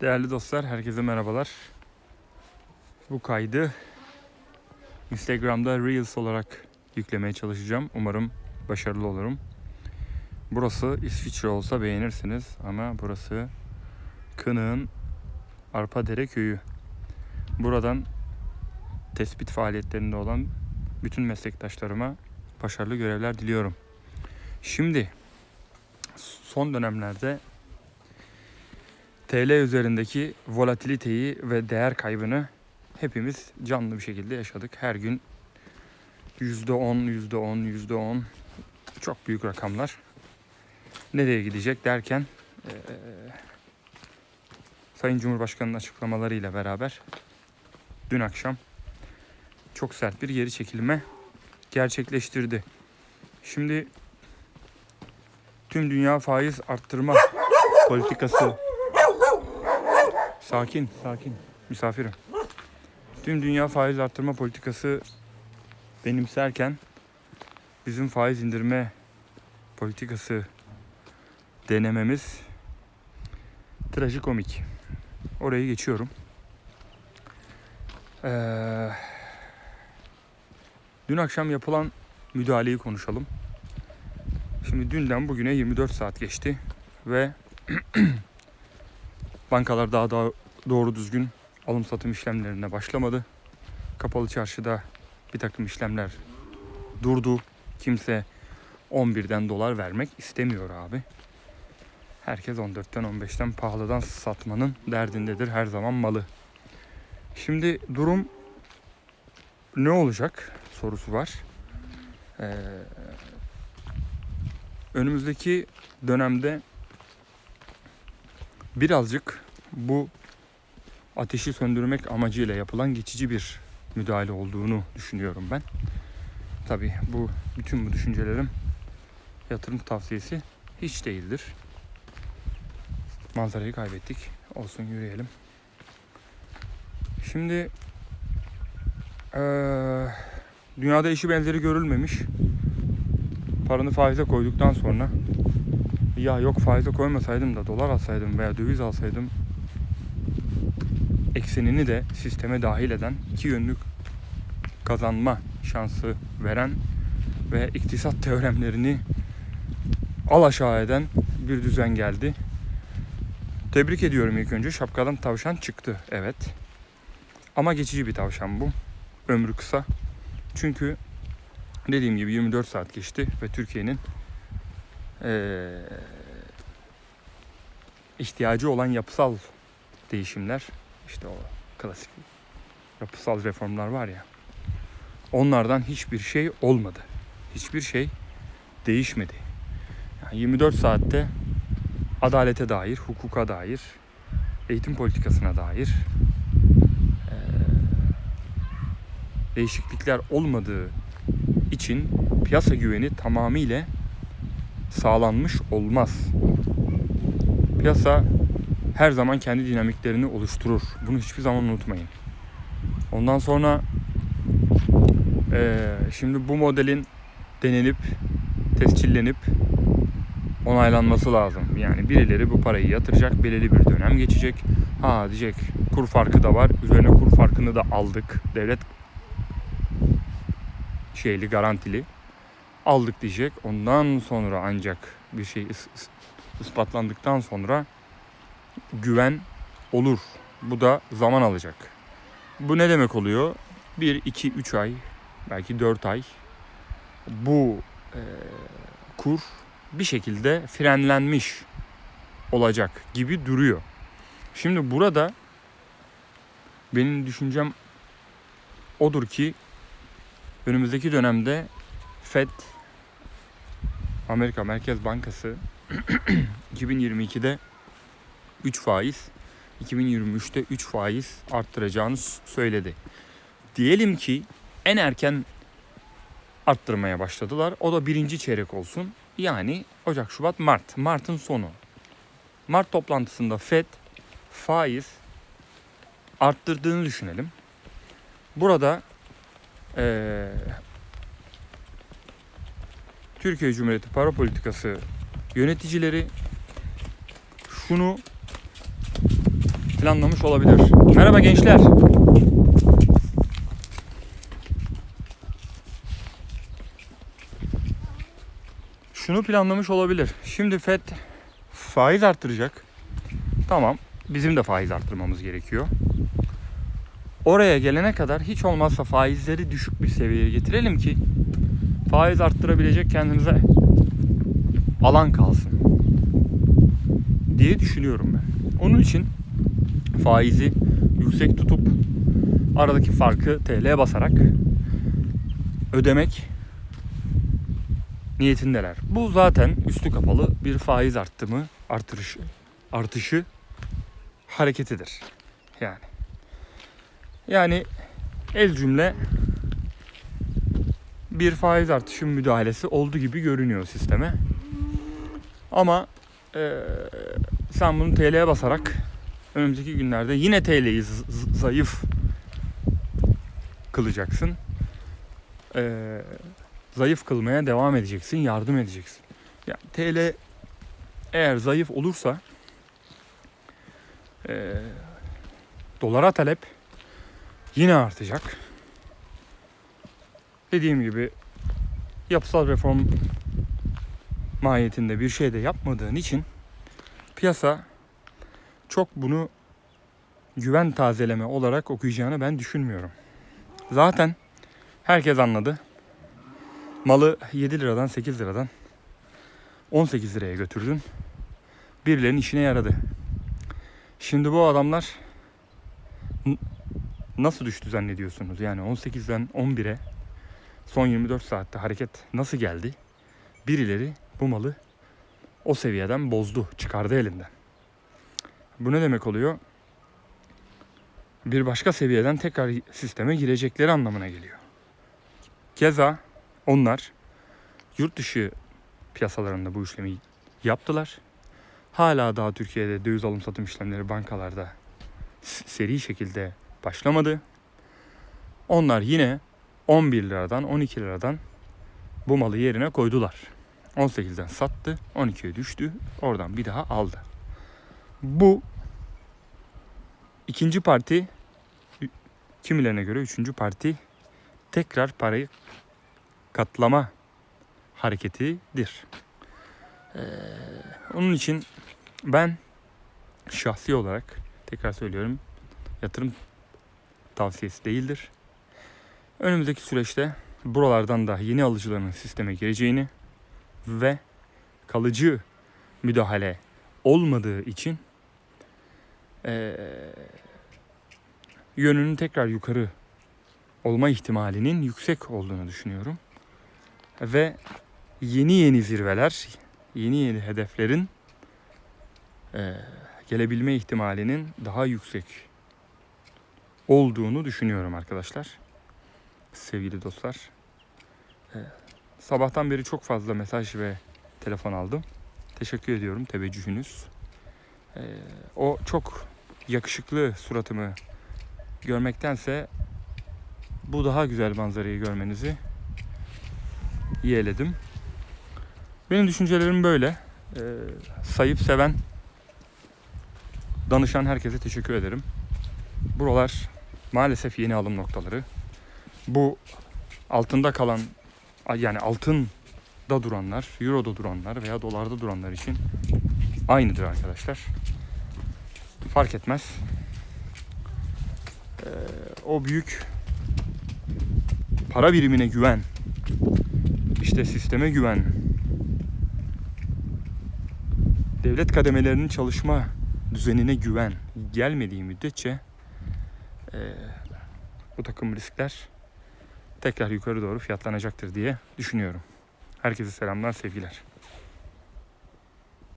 Değerli dostlar, herkese merhabalar. Bu kaydı Instagram'da Reels olarak yüklemeye çalışacağım. Umarım başarılı olurum. Burası İsviçre olsa beğenirsiniz ama burası Kınık'ın Arpadere köyü. Buradan tespit faaliyetlerinde olan bütün meslektaşlarıma başarılı görevler diliyorum. Şimdi son dönemlerde TL üzerindeki volatiliteyi ve değer kaybını hepimiz canlı bir şekilde yaşadık. Her gün %10, %10, %10 çok büyük rakamlar. Nereye gidecek derken eee, Sayın Cumhurbaşkanı'nın açıklamalarıyla beraber dün akşam çok sert bir geri çekilme gerçekleştirdi. Şimdi tüm dünya faiz arttırma politikası Sakin, sakin. Misafirim. Tüm dünya faiz arttırma politikası benimserken bizim faiz indirme politikası denememiz trajikomik. Orayı geçiyorum. Ee, dün akşam yapılan müdahaleyi konuşalım. Şimdi dünden bugüne 24 saat geçti ve Bankalar daha da doğru düzgün alım satım işlemlerine başlamadı. Kapalı çarşıda bir takım işlemler durdu. Kimse 11'den dolar vermek istemiyor abi. Herkes 14'ten 15'ten pahalıdan satmanın derdindedir her zaman malı. Şimdi durum ne olacak sorusu var. Ee, önümüzdeki dönemde birazcık bu ateşi söndürmek amacıyla yapılan geçici bir müdahale olduğunu düşünüyorum ben. Tabi bu bütün bu düşüncelerim yatırım tavsiyesi hiç değildir. Manzarayı kaybettik. Olsun yürüyelim. Şimdi eee, dünyada eşi benzeri görülmemiş. Paranı faize koyduktan sonra ya yok faize koymasaydım da dolar alsaydım veya döviz alsaydım eksenini de sisteme dahil eden iki yönlük kazanma şansı veren ve iktisat teoremlerini alaşağı eden bir düzen geldi. Tebrik ediyorum ilk önce. Şapkadan tavşan çıktı. Evet. Ama geçici bir tavşan bu. Ömrü kısa. Çünkü dediğim gibi 24 saat geçti ve Türkiye'nin eee, ihtiyacı olan yapısal değişimler işte o klasik yapısal reformlar var ya onlardan hiçbir şey olmadı. Hiçbir şey değişmedi. Yani 24 saatte adalete dair, hukuka dair, eğitim politikasına dair eee, değişiklikler olmadığı için piyasa güveni tamamıyla sağlanmış olmaz. Piyasa her zaman kendi dinamiklerini oluşturur. Bunu hiçbir zaman unutmayın. Ondan sonra eee, şimdi bu modelin denenip tescillenip onaylanması lazım. Yani birileri bu parayı yatıracak, belirli bir dönem geçecek. Ha diyecek kur farkı da var. Üzerine kur farkını da aldık. Devlet şeyli garantili aldık diyecek. Ondan sonra ancak bir şey is- is- ispatlandıktan sonra güven olur. Bu da zaman alacak. Bu ne demek oluyor? 1, 2, 3 ay, belki 4 ay bu e, kur bir şekilde frenlenmiş olacak gibi duruyor. Şimdi burada benim düşüncem odur ki önümüzdeki dönemde Fed Amerika Merkez Bankası 2022'de 3 faiz, 2023'te 3 faiz arttıracağını söyledi. Diyelim ki en erken arttırmaya başladılar. O da birinci çeyrek olsun. Yani Ocak, Şubat, Mart. Mart'ın sonu. Mart toplantısında Fed faiz arttırdığını düşünelim. Burada eee, Türkiye Cumhuriyeti Para Politikası yöneticileri şunu planlamış olabilir. Merhaba gençler. Şunu planlamış olabilir. Şimdi FED faiz arttıracak. Tamam. Bizim de faiz arttırmamız gerekiyor. Oraya gelene kadar hiç olmazsa faizleri düşük bir seviyeye getirelim ki faiz arttırabilecek kendimize alan kalsın diye düşünüyorum ben. Onun için faizi yüksek tutup aradaki farkı TL basarak ödemek niyetindeler. Bu zaten üstü kapalı bir faiz arttımı, artırışı, artışı hareketidir. Yani. Yani el cümle bir faiz artışı müdahalesi oldu gibi görünüyor sisteme. Ama eee, sen bunu TL'ye basarak önümüzdeki günlerde yine TL'yi zayıf kılacaksın. Eee, zayıf kılmaya devam edeceksin, yardım edeceksin. Yani TL eğer zayıf olursa eee, dolara talep yine artacak. Dediğim gibi yapısal reform mahiyetinde bir şey de yapmadığın için piyasa çok bunu güven tazeleme olarak okuyacağını ben düşünmüyorum. Zaten herkes anladı. Malı 7 liradan 8 liradan 18 liraya götürdün. Birilerinin işine yaradı. Şimdi bu adamlar nasıl düştü zannediyorsunuz? Yani 18'den 11'e son 24 saatte hareket nasıl geldi? Birileri bu malı o seviyeden bozdu, çıkardı elinden. Bu ne demek oluyor? Bir başka seviyeden tekrar sisteme girecekleri anlamına geliyor. Keza onlar yurt dışı piyasalarında bu işlemi yaptılar. Hala daha Türkiye'de döviz alım satım işlemleri bankalarda seri şekilde başlamadı. Onlar yine 11 liradan 12 liradan bu malı yerine koydular. 18'den sattı, 12'ye düştü. Oradan bir daha aldı. Bu ikinci parti kimilerine göre üçüncü parti tekrar parayı katlama hareketidir. Ee, onun için ben şahsi olarak tekrar söylüyorum yatırım tavsiyesi değildir. Önümüzdeki süreçte buralardan da yeni alıcıların sisteme gireceğini ve kalıcı müdahale olmadığı için eee, yönünün tekrar yukarı olma ihtimalinin yüksek olduğunu düşünüyorum. Ve yeni yeni zirveler, yeni yeni hedeflerin eee, gelebilme ihtimalinin daha yüksek olduğunu düşünüyorum arkadaşlar. Sevgili dostlar. Eee, sabahtan beri çok fazla mesaj ve telefon aldım. Teşekkür ediyorum teveccühünüz. Eee, o çok yakışıklı suratımı görmektense bu daha güzel manzarayı görmenizi yeğledim. Benim düşüncelerim böyle. Ee, sayıp seven, danışan herkese teşekkür ederim. Buralar maalesef yeni alım noktaları. Bu altında kalan yani altında duranlar, euroda duranlar veya dolarda duranlar için aynıdır arkadaşlar. Fark etmez. Ee, o büyük para birimine güven, işte sisteme güven, devlet kademelerinin çalışma düzenine güven gelmediği müddetçe eee, bu takım riskler tekrar yukarı doğru fiyatlanacaktır diye düşünüyorum. Herkese selamlar, sevgiler.